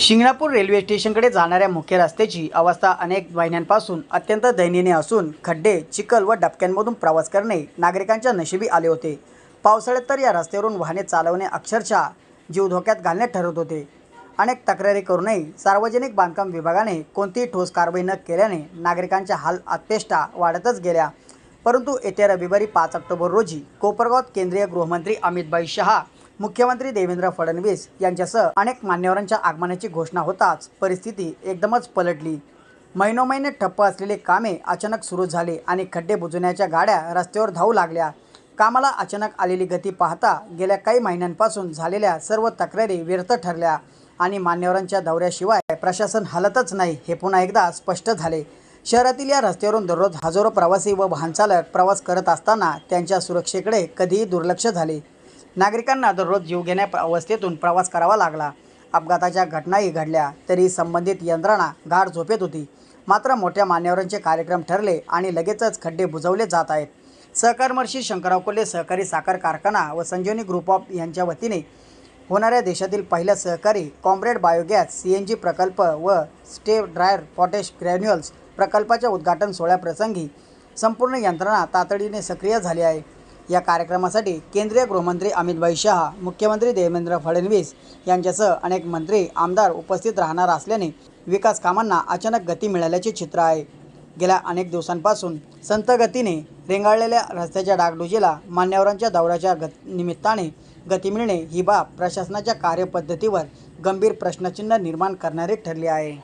Shingnapur railway स्टेशनकडे जाणाऱ्या मुख्य रस्त्याची अवस्था अनेक महिन्यांपासून अत्यंत दयनीय असून खड्डे चिखल व डबक्यांमधून प्रवास करणे नागरिकांच्या नशिबी आले होते. पावसाळ्यात तर या रस्त्यावरून वाहने चालवणे अक्षरशः जीव धोक्यात घालणे ठरत होते. अनेक तक्रारी करूनही सार्वजनिक बांधकाम विभागाने कोणतीही ठोस कारवाई न केल्याने नागरिकांच्या हाल आत्पेष्टा वाढतच गेल्या. परंतु येत्या रविवारी पाच ऑक्टोबर रोजी कोपरगावात केंद्रीय गृहमंत्री अमितभाई शहा मुख्यमंत्री देवेंद्र फडणवीस यांच्यासह अनेक मान्यवरांच्या आगमनाची घोषणा होताच परिस्थिती एकदमच पलटली. महिनोमहिने ठप्प असलेले कामे अचानक सुरू झाले आणि खड्डे बुजवण्याच्या गाड्या रस्त्यावर धावू लागल्या. कामाला अचानक आलेली गती पाहता गेल्या काही महिन्यांपासून झालेल्या सर्व तक्रारी व्यर्थ ठरल्या आणि मान्यवरांच्या दौऱ्याशिवाय प्रशासन हलतच नाही हे पुन्हा एकदा स्पष्ट झाले. शहरातील या रस्त्यावरून दररोज हजारो प्रवासी व वाहनचालक प्रवास करत असताना त्यांच्या सुरक्षेकडे कधीही दुर्लक्ष झाले. नागरिकांना दररोज जीवघेण्या अवस्थेतून प्रवास करावा लागला. अपघाताच्या घटनाही घडल्या तरी संबंधित यंत्रणा गाढ झोपेत होती. मात्र मोठ्या मान्यवरांचे कार्यक्रम ठरले आणि लगेचच खड्डे बुजवले जात आहेत. सहकारमर्षी शंकरराव कोल्हे सहकारी साखर कारखाना व संजीवनी ग्रुप ऑफ यांच्या वतीने होणाऱ्या देशातील पहिला सहकारी comrade biogas C N G प्रकल्प व स्टे ड्रायर पॉटॅश ग्रॅन्युअल्स प्रकल्पाच्या उद्घाटन सोहळ्याप्रसंगी संपूर्ण यंत्रणा तातडीने सक्रिय झाली आहे. या कार्यक्रमासाठी केंद्रीय गृहमंत्री अमितभाई शहा मुख्यमंत्री देवेंद्र फडणवीस यांच्यासह अनेक मंत्री आमदार उपस्थित राहणार असल्याने विकास कामांना अचानक गती मिळाल्याचे चित्र आहे. गेल्या अनेक दिवसांपासून संत गतीने रेंगाळलेल्या रस्त्याच्या डागडुजीला मान्यवरांच्या दौऱ्याच्या गत निमित्ताने गती मिळणे ही बाब प्रशासनाच्या कार्यपद्धतीवर गंभीर प्रश्नचिन्ह निर्माण करणारी ठरली आहे.